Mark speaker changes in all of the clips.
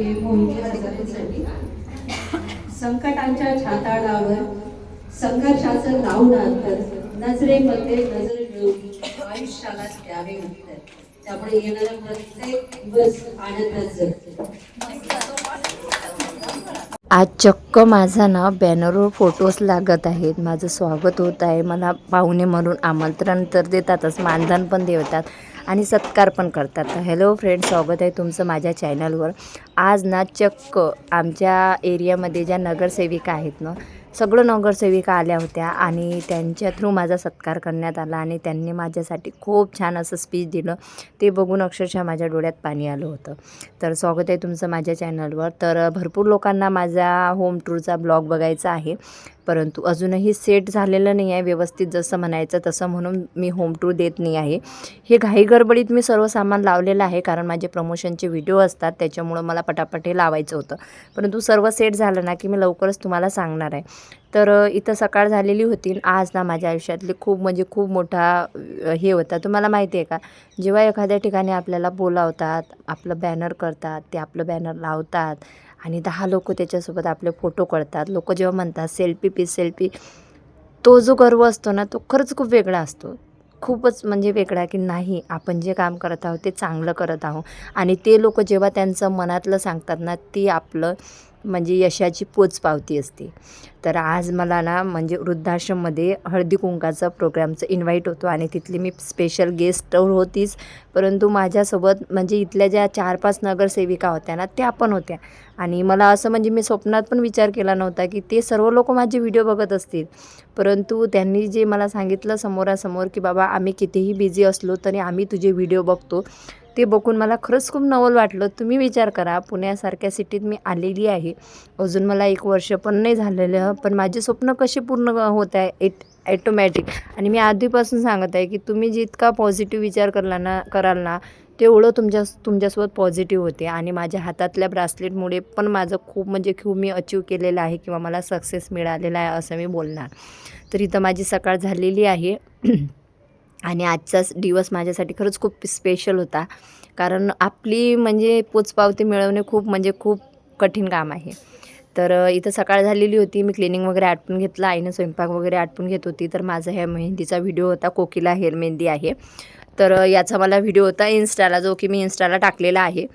Speaker 1: आहे मोहिते हजारेसाठी संकटांच्या छाताळावर संघर्षाचं लावून अंतर नजरेमध्ये नजर ठेवून आयुष्याला द्यावे उत्तर त्यामुळे येणारा प्रत्येक दिवस आनंदात जगतो.
Speaker 2: आज चक्क माझा ना बॅनरवर फोटोज लागत आहेत. माझं स्वागत होत आहे. मला पाहुणे म्हणून आमंत्रण तर देतातच. मानधन पण देतात आणि सत्कार पण करतात. तर हॅलो फ्रेंड स्वागत आहे तुमचं माझ्या चॅनलवर आज ना चक्क आमच्या एरियामध्ये ज्या नगरसेविका आहेत ना सगळं नगरसेविका आल्या होत्या आणि त्यांच्या थ्रू माझा सत्कार करण्यात आला आणि त्यांनी माझ्यासाठी खूप छान असं स्पीच दिलं. ते बघून अक्षरशः माझ्या डोळ्यात पाणी आलं होतं. तर स्वागत आहे तुमचं माझ्या चॅनलवर तर भरपूर लोकांना माझा होम टूरचा ब्लॉग बघायचा आहे. परंतु अजूनही सेट झालेलं नाही आहे व्यवस्थित जसं म्हणायचं तसं म्हणून मी होम टूर देत नाही आहे. हे घाई गडबडीत मी सर्व सामान लावलेलं आहे कारण माझे प्रमोशनचे व्हिडिओ असतात त्याच्यामुळं मला पटापट हे लावायचं होतं. परंतु सर्व सेट झालं ना की मी लवकरच तुम्हाला सांगणार आहे. तर इथं सकाळ झालेली होती. आज ना माझ्या आयुष्यातले खूप म्हणजे खूप मोठा हे होता. तुम्हाला माहिती आहे का? जेव्हा एखाद्या ठिकाणी आपल्याला बोलावतात आपलं बॅनर करतात ते आपलं बॅनर लावतात आणि दहा लोक त्याच्यासोबत आपले फोटो काढतात. लोक जेव्हा म्हणतात सेल्फी पी सेल्फी. तो जो गर्व असतो ना तो खरंच खूप वेगळा असतो. खूपच म्हणजे वेगळा की नाही आपण जे काम करत आहोत ते चांगलं करत आहोत. आणि ते लोक जेव्हा त्यांचं मनातलं सांगतात ना ती आपलं म्हणजे यशाची पोचपावती असते. तर आज मला ना म्हणजे वृद्धाश्रममध्ये हळदी कुंकाचा प्रोग्रामचं इन्व्हाइट होतो आणि तिथली मी स्पेशल गेस्ट होतीच. परंतु माझ्यासोबत म्हणजे इथल्या ज्या चार पाच नगरसेविका होत्या ना त्या पण होत्या. आणि मला असं म्हणजे मी स्वप्नात पण विचार केला नव्हता की ते सर्व लोक माझे व्हिडिओ बघत असतील. परंतु त्यांनी जे मला सांगितलं समोरासमोर की बाबा आम्ही कितीही बिझी असलो तरी आम्ही तुझे व्हिडिओ बघतो. ते बघून मला खरंच खूप नवल वाटलं. तुम्ही विचार करा पुण्यासारख्या सिटीत मी आलेली आहे. अजून मला एक वर्ष पण नाही झालेलं पण माझे स्वप्न कसे पूर्ण होत आहे एट ॲटोमॅटिक. आणि मी आधीपासून सांगत आहे की तुम्ही जितका पॉझिटिव्ह विचार करला ना कराल ना तेवढं तुमच्या तुमच्यासोबत पॉझिटिव्ह होते. आणि माझ्या हातातल्या ब्रासलेटमुळे पण माझं खूप म्हणजे खूप मी अचीव केलेलं आहे किंवा मला सक्सेस मिळालेला आहे असं मी बोलणार. तर इथं माझी सकाळ झालेली आहे. आणि आजचाच दिवस माझ्यासाठी खरंच खूप स्पेशल होता. कारण आपली म्हणजे पोचपावती मिळवणे खूप म्हणजे खूप कठीण काम आहे. तर इथं सकाळ झालेली होती. मी क्लिनिंग वगैरे आटपून घेतलं. आईनं स्वयंपाक वगैरे आटपून घेत होती. तर माझा ह्या मेहंदीचा व्हिडिओ होता. कोकिला हेअर मेहंदी आहे. तर याचा मला व्हिडिओ होता इन्स्टाला जो की मी इन्स्टाला टाकलेला आहे.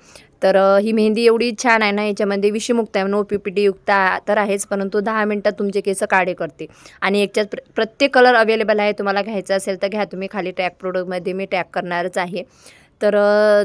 Speaker 2: तर ही मेहंदी एवढी छान आहे ना याच्यामध्ये विषमुक्त आहे नो पी पी टी युक्त तर आहेच परंतु दहा मिनटात तुमचे केस काळे करते. आणि याच्यात प्र प्रत्येक कलर अवेलेबल आहे तुम्हाला घ्यायचा असेल तर घ्या तुम्ही खाली टॅग प्रोडक्टमध्ये मी टॅग करणारच आहे. तर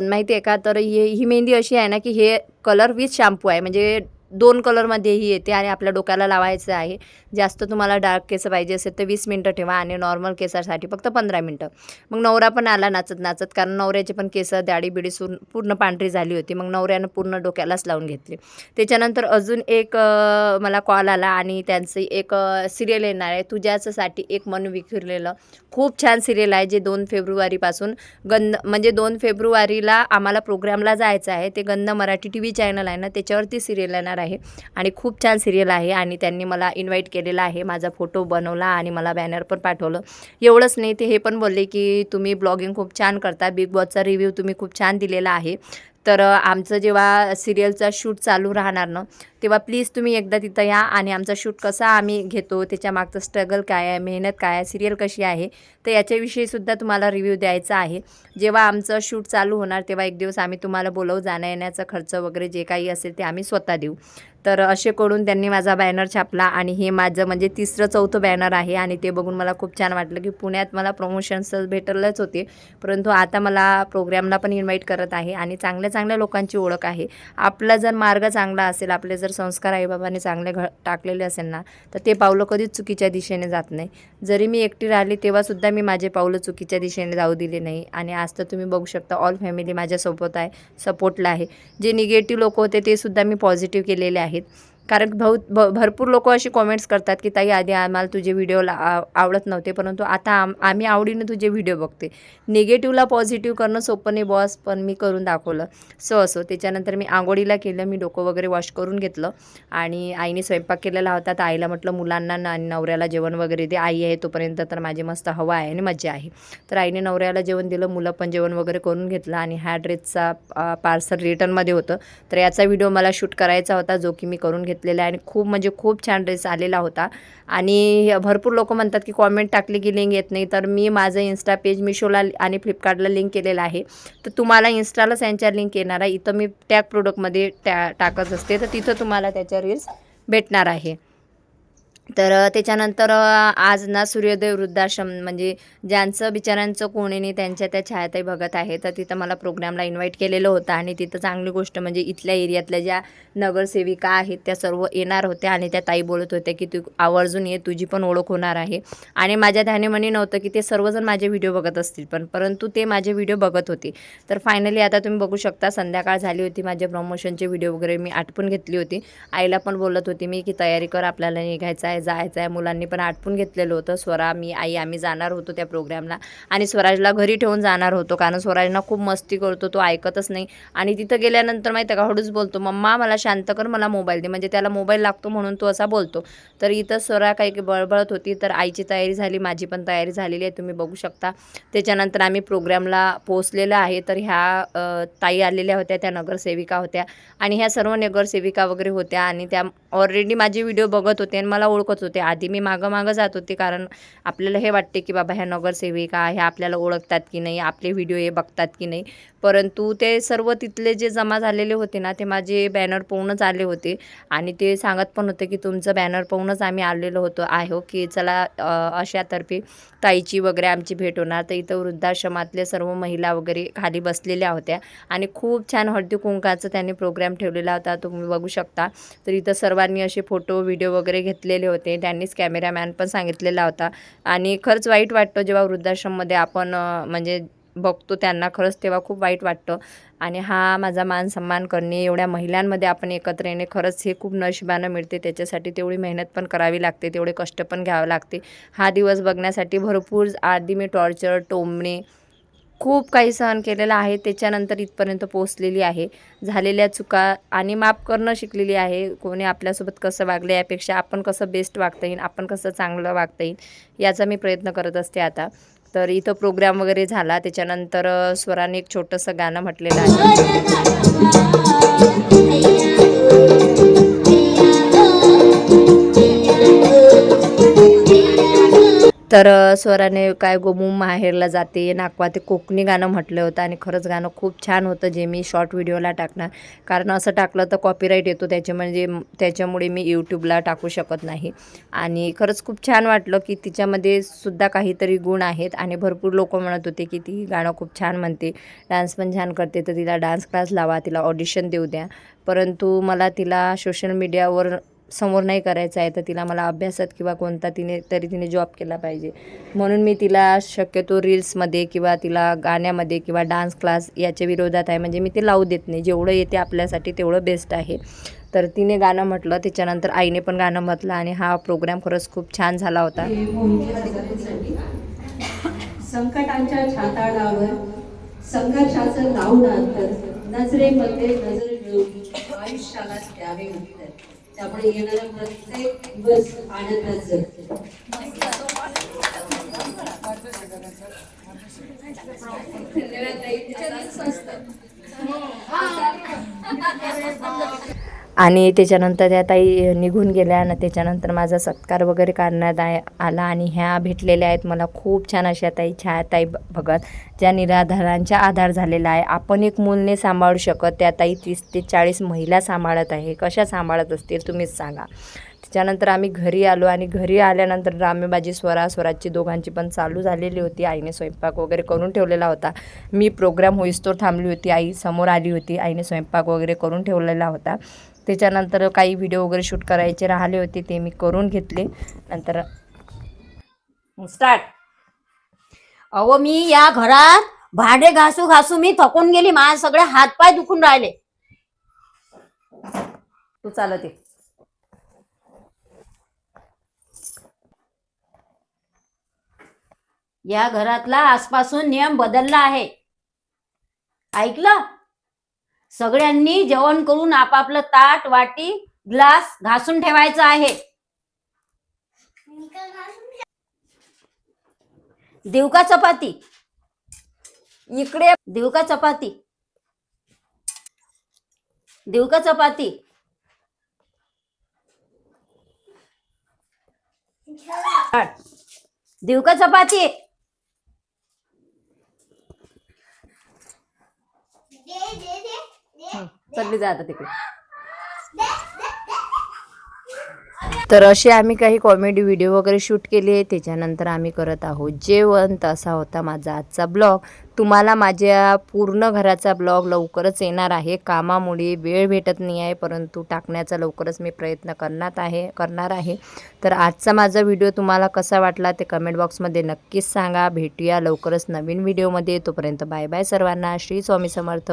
Speaker 2: माहिती आहे का? तर ही ही मेहंदी अशी आहे ना की हे कलर विथ शॅम्पू आहे म्हणजे दोन कलरमध्येही येते आणि आपल्या डोक्याला लावायचं आहे. जास्त तुम्हाला डार्क केस पाहिजे असेल तर वीस मिनटं ठेवा आणि नॉर्मल केसासाठी फक्त पंधरा मिनटं. मग नवरा पण आला नाचत नाचत कारण नवऱ्याचे पण केस दाढी बिडी सून पूर्ण पांढरी झाली होती. मग नवऱ्यानं पूर्ण डोक्यालाच लावून घेतली. त्याच्यानंतर अजून एक मला कॉल आला आणि त्यांचं एक सिरियल येणार आहे. तुझ्याचसाठी एक मन विखुरलेलं. खूप छान सिरियल आहे जे दोन फेब्रुवारीपासून गंध म्हणजे दोन फेब्रुवारीला आम्हाला प्रोग्रामला जायचं आहे. ते गंध मराठी टी व्ही चॅनल आहे ना त्याच्यावरती सिरियल येणार आहे. आणि खूप छान सिरियल आहे आणि त्यांनी मला इन्व्हाइट केलेला आहे. माझा फोटो बनवला आणि मला बॅनर पण पाठवलं. एवढंच नाही ते हे पण बोलले की तुम्ही ब्लॉगिंग खूप छान करता. बिग बॉसचा रिव्ह्यू तुम्ही खूप छान दिलेला आहे. तर आमचं जेव्हा सिरियलचा शूट चालू राहणार ना तेव्हा प्लीज तुम्ही एकदा तिथं या आणि आमचा शूट कसा आम्ही घेतो त्याच्या मागचं स्ट्रगल काय आहे मेहनत काय आहे सिरियल कशी आहे तर याच्याविषयीसुद्धा तुम्हाला रिव्ह्यू द्यायचा आहे. जेव्हा आमचं शूट चालू होणार तेव्हा एक दिवस आम्ही तुम्हाला बोलवू जाण्या येण्याचा खर्च वगैरे जे काही असेल ते आम्ही स्वतः देऊ. तर असे करून त्यांनी माझा बॅनर छापला आणि हे माझं म्हणजे तिसरं चौथं बॅनर आहे आणि ते बघून मला खूप छान वाटलं की पुण्यात मला प्रमोशन्स भेटलंच होते परंतु आता मला प्रोग्रॅमला पण इन्व्हाइट करत आहे आणि चांगल्या चांगल्या लोकांची ओळख आहे. आपला जर मार्ग चांगला असेल आपले जर संस्कार आईबाबाने चांगले घ टाकलेले असेल ना तर ते पावलं कधीच चुकीच्या दिशेने जात नाही. जरी मी एकटी राहिली तेव्हासुद्धा मी माझे पावलं चुकीच्या दिशेने जाऊ दिले नाही. आणि आज तर तुम्ही बघू शकता ऑल फॅमिली माझ्यासोबत आहे सपोर्टला आहे. जे निगेटिव्ह लोक होते ते सुद्धा मी पॉझिटिव्ह केलेले आहेत. कारण भाऊ भ भरपूर लोक अशी कॉमेंट्स करतात की ताई आधी आम्हाला तुझे व्हिडिओ आवडत नव्हते परंतु आता आम आम्ही आवडीने तुझे व्हिडिओ बघते. निगेटिव्हला पॉझिटिव्ह करणं सोपं नाही बॉस पण मी करून दाखवलं. सो असो त्याच्यानंतर मी आंघोळीला केलं मी डोकं वगैरे वॉश करून घेतलं. आणि आईने स्वयंपाक केलेला होता तर आईला म्हटलं मुलांना आणि नवऱ्याला जेवण वगैरे दे आई आहे तोपर्यंत तर माझी मस्त हवा आहे आणि मजा आहे. तर आईने नवऱ्याला जेवण दिलं मुलं पण जेवण वगैरे करून घेतलं आणि ह्या ड्रेसचा पार्सल रिटर्नमध्ये होतं. तर याचा व्हिडिओ मला शूट करायचा होता जो की मी करून घेतलेला आहे आणि खूप म्हणजे खूप छान ड्रेस आलेला होता. आणि भरपूर लोक म्हणतात की कॉमेंट टाकली की लिंक येत नाही. तर मी माझं इन्स्टा पेज मिशोला आणि फ्लिपकार्टला लिंक केलेलं आहे. तर तुम्हाला इन्स्टालाच यांच्या लिंक येणार आहे. इथं मी टॅग प्रोडक्टमध्ये टॅ टाकत असते. तर तिथं तुम्हाला त्याच्या रील्स भेटणार आहे. तर त्याच्यानंतर आज ना सूर्योदय वृद्धाश्रम म्हणजे ज्यांचं बिचाऱ्यांचं कोणी नाही त्यांच्या त्या छायाताई बघत आहे तर तिथं मला प्रोग्रामला इन्व्हाइट केलेलं होतं आणि तिथं चांगली गोष्ट म्हणजे इथल्या एरियातल्या ज्या नगरसेविका आहेत त्या सर्व येणार होत्या आणि त्या ताई बोलत होत्या की तू आवर्जून ये तुझी पण ओळख होणार आहे. आणि माझ्या ध्यानेमनी म्हणी नव्हतं की ते सर्वजण माझे व्हिडिओ बघत असतील पण परंतु ते माझे व्हिडिओ बघत होते. तर फायनली आता तुम्ही बघू शकता संध्याकाळ झाली होती माझ्या प्रमोशनचे व्हिडिओ वगैरे मी आटपून घेतली होती. आईला पण बोलत होती मी की तयारी कर आपल्याला निघायचं आहे जायचं आहे मुलांनी पण आटपून घेतलेलं होतं. स्वरा मी आई आम्ही जाणार होतो त्या प्रोग्रामला. आणि स्वराजला घरी ठेवून जाणार होतो. कारण स्वराजना खूप मस्ती करतो. तो ऐकतच नाही. आणि तिथं गेल्यानंतर माहिती आहे का हळूच बोलतो मम्मा मला शांत कर मला मोबाईल दे. म्हणजे त्याला मोबाईल लागतो म्हणून तो असा बोलतो. तर इथं स्वरा काही बळबळत होती. तर आईची तयारी झाली. माझी पण तयारी झालेली आहे. तुम्ही बघू शकता. त्याच्यानंतर आम्ही प्रोग्रामला पोहोचलेलं आहे. तर ह्या ताई आलेल्या होत्या. त्या नगरसेविका होत्या. आणि ह्या सर्व नगरसेविका वगैरे होत्या. आणि त्या ऑलरेडी माझे व्हिडिओ बघत होते. आणि मला ओळख ओळखत होते. आधी मी मागं मागं जात होते कारण आपल्याला हे वाटते की बाबा ह्या नगरसेविका ह्या आपल्याला ओळखतात की नाही आपले व्हिडिओ हे बघतात की नाही. परंतु ते सर्व तिथले जे जमा झालेले होते ना ते माझे बॅनर पाहूनच आले होते. आणि ते सांगत पण होते की तुमचं बॅनर पाहूनच आम्ही आलेलो होतो. आहे की चला अशातर्फे ताईची वगैरे आमची भेट होणार. तर इथं वृद्धाश्रमातले सर्व महिला वगैरे खाली बसलेल्या होत्या. आणि खूप छान हळदी कुंकाचा त्यांनी प्रोग्राम ठेवलेला होता. तुम्ही बघू शकता. तर इथं सर्वांनी असे फोटो व्हिडिओ वगैरे घेतलेले होते. त्यांनीच कॅमेरामॅन पण सांगितलेला होता. आणि खरंच वाईट वाटतं जेव्हा वृद्धाश्रममध्ये आपण म्हणजे बघतो त्यांना खरंच तेव्हा खूप वाईट वाटतं. आणि हा माझा मान सन्मान करणे एवढ्या महिलांमध्ये आपण एकत्र येणे खरंच हे खूप नशिबानं मिळते. त्याच्यासाठी तेवढी मेहनत पण करावी लागते तेवढे कष्ट पण घ्यावं लागते. हा दिवस बघण्यासाठी भरपूर आधी मी टॉर्चर टोमणे खूप काही सहन केलेलं आहे. त्याच्यानंतर इथपर्यंत पोहोचलेली आहे. झालेल्या चुका आणि माफ करणं शिकलेली आहे. कोणी आपल्यासोबत कसं वागलं यापेक्षा आपण कसं बेस्ट वागता येईल आपण कसं चांगलं वागता येईल याचा मी प्रयत्न करत असते आता. तर इथं प्रोग्राम वगैरे झाला. त्याच्यानंतर स्वराने एक छोटंसं गाणं म्हटलेलं आहे. तर स्वराने काय गोमूम माहेरला जाते नाकवा ते कोकणी गाणं म्हटलं होतं आणि खरंच गाणं खूप छान होतं जे मी शॉर्ट व्हिडिओला टाकणार. कारण असं टाकलं तर कॉपीराईट येतो त्याच्या म्हणजे त्याच्यामुळे मी यूट्यूबला टाकू शकत नाही. आणि खरंच खूप छान वाटलं की तिच्यामध्ये सुद्धा काहीतरी गुण आहेत आणि भरपूर लोक म्हणत होते की ती गाणं खूप छान म्हणते. डान्स पण छान करते तर तिला डान्स क्लास लावा तिला ऑडिशन देऊ द्या. परंतु मला तिला सोशल मीडियावर समोर नाही करायचं आहे तर तिला मला अभ्यासात किंवा कोणता तिने तरी तिने जॉब केला पाहिजे. म्हणून मी तिला शक्यतो रील्समध्ये किंवा तिला गाण्यामध्ये किंवा डान्स क्लास याच्या विरोधात आहे. म्हणजे मी ते लावू देत नाही. जेवढं येते आपल्यासाठी तेवढं बेस्ट आहे. तर तिने गाणं म्हटलं. त्याच्यानंतर आईने पण गाणं म्हटलं आणि हा प्रोग्राम खरंच खूप छान झाला होता.
Speaker 1: संकटांच्या छाताळावर संघर्षाचं लावून अंतर नजरेमध्ये नजर मिळवून आयुष्याला द्यावे उत्तर त्यामुळे येणारा प्रत्येक दिवस आनंदात जगतो. धन्यवाद.
Speaker 2: आणि त्याच्यानंतर त्या ताई निघून गेल्या आणि त्याच्यानंतर माझा सत्कार वगैरे करण्यात आय- आला आणि ह्या भेटलेल्या आहेत मला खूप छान अशा ताई छाया ताई भगत ज्या निराधारांचा आधार झालेला आहे. आपण एक मूलने सांभाळू शकत. त्या ताई तीस ते चाळीस महिला सांभाळत आहे. कशा सांभाळत असतील तुम्हीच सांगा. त्याच्यानंतर आम्ही घरी आलो आणि घरी आल्यानंतर रामेबाजी स्वरा स्वराजची दोघांची पण चालू झालेली होती. आईने स्वयंपाक वगैरे करून ठेवलेला होता. मी प्रोग्राम होईस्तोर थांबली होती. आई समोर आली होती. आईने स्वयंपाक वगैरे करून ठेवलेला होता. त्याच्यानंतर काही व्हिडिओ वगैरे शूट करायचे राहिले होते ते मी करून घेतले. नंतर स्टार्ट
Speaker 3: अहो मी या घरात भांडे घासू घासू मी थकून गेली माझे सगळे हात पाय दुखून राहिले.
Speaker 2: तू चालत या
Speaker 3: घरातला आजपासून नियम बदलला आहे. ऐकलं? सगळ्यांनी जेवण करून आपापलं ताट वाटी ग्लास घासून ठेवायचं आहे. देऊ का चपाती. इकडे देऊ का चपाती. देऊ का चपाती. देऊ का चपाती.
Speaker 2: चलली जा आता तिकडे. तर असे आम्ही काही कॉमेडी व्हिडिओ वगैरे शूट केले. त्याच्यानंतर आम्ही करत आहोत जेवण. तसा असा होता माझा आजचा ब्लॉग तुम्हाला माझ्या पूर्ण घराचा ब्लॉग लवकरच येणार आहे. कामामुळे वेळ भेटत नाही आहे परंतु टाकण्याचा लवकरच मी प्रयत्न करणार आहे करणार आहे. तर आजचा माझा व्हिडिओ तुम्हाला कसा वाटला ते कमेंट बॉक्समध्ये नक्कीच सांगा. भेटूया लवकरच नवीन व्हिडिओमध्ये तोपर्यंत बाय बाय सर्वांना. श्री स्वामी समर्थ.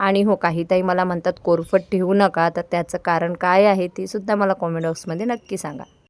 Speaker 2: आणि हो काहीतरी मला म्हणतात कोरफट ठेवू नका. तर त्याचं कारण काय आहे ते सुद्धा मला कॉमेंट बॉक्समध्ये नक्की सांगा.